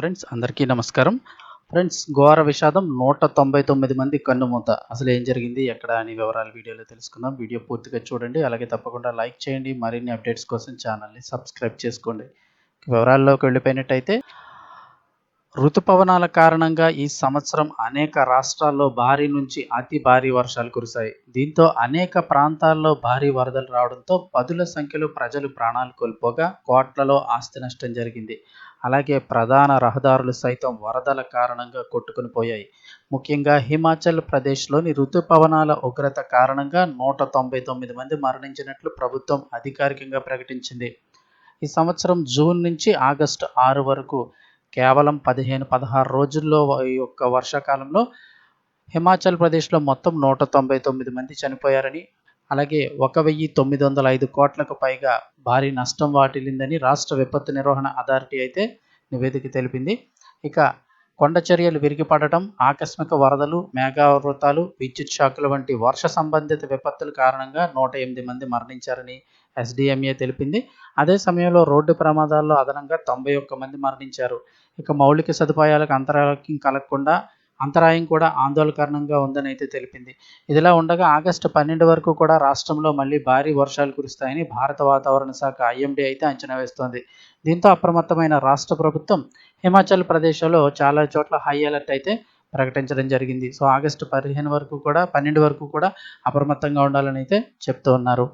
Friends అందరికీ నమస్కారం. Friends ఘోర విషాదం నూట తొంభై తొమ్మిది మంది కన్నుమూత అసలు ఏం జరిగింది? ఎక్కడ అని వివరాలు వీడియోలో తెలుసుకుందాం. వీడియో పూర్తిగా చూడండి. అలాగే తప్పకుండా లైక్ చేయండి. మరిన్ని అప్డేట్స్ కోసం ఛానల్ని సబ్స్క్రైబ్ చేసుకోండి. వివరాల్లోకి వెళ్ళిపోయినట్టయితే ఋతుపవనాల కారణంగా ఈ సంవత్సరం అనేక రాష్ట్రాల్లో భారీ నుంచి అతి భారీ వర్షాలు కురిశాయి. దీంతో అనేక ప్రాంతాల్లో భారీ వరదలు రావడంతో పదుల సంఖ్యలో ప్రజలు ప్రాణాలు కోల్పోగా కోట్లలో ఆస్తి నష్టం జరిగింది. అలాగే ప్రధాన రహదారులు సైతం వరదల కారణంగా కొట్టుకుని పోయాయి. ముఖ్యంగా హిమాచల్ ప్రదేశ్లోని ఋతుపవనాల ఉగ్రత కారణంగా నూట తొంభై తొమ్మిది మంది మరణించినట్లు ప్రభుత్వం అధికారికంగా ప్రకటించింది. ఈ సంవత్సరం జూన్ నుంచి ఆగస్టు ఆరు వరకు కేవలం పదిహేను పదహారు రోజుల్లో ఈ యొక్క వర్షాకాలంలో హిమాచల్ ప్రదేశ్లో మొత్తం నూట తొంభై తొమ్మిది మంది చనిపోయారని అలాగే ఒక వెయ్యి తొమ్మిది వందల ఐదు కోట్లకు పైగా భారీ నష్టం వాటిల్లిందని రాష్ట్ర విపత్తు నిర్వహణ అథారిటీ అయితే నివేదిక తెలిపింది. ఇక కొండ చర్యలు విరిగిపడటం ఆకస్మిక వరదలు మేఘావృతాలు విద్యుత్ షాకుల వంటి వర్ష సంబంధిత విపత్తుల కారణంగా నూట ఎనిమిది మంది మరణించారని ఎస్డిఎంఏ తెలిపింది. అదే సమయంలో రోడ్డు ప్రమాదాల్లో అదనంగా తొంభై ఒక్క మంది మరణించారు. ఇక మౌలిక సదుపాయాలకు అంతరాయం కలగకుండా అంతరాయం కూడా ఆందోళనకరంగా ఉందని అయితే తెలిపింది. ఇదిలా ఉండగా ఆగస్టు పన్నెండు వరకు కూడా రాష్ట్రంలో మళ్ళీ భారీ వర్షాలు కురుస్తాయని భారత వాతావరణ శాఖ ఐఎండీ అయితే అంచనా వేస్తోంది. దీంతో అప్రమత్తమైన రాష్ట్ర ప్రభుత్వం హిమాచల్ ప్రదేశ్లో చాలా చోట్ల హై అలర్ట్ అయితే ప్రకటించడం జరిగింది. సో ఆగస్టు పదిహేను వరకు కూడా పన్నెండు వరకు కూడా అప్రమత్తంగా ఉండాలని అయితే చెప్తూ ఉన్నారు.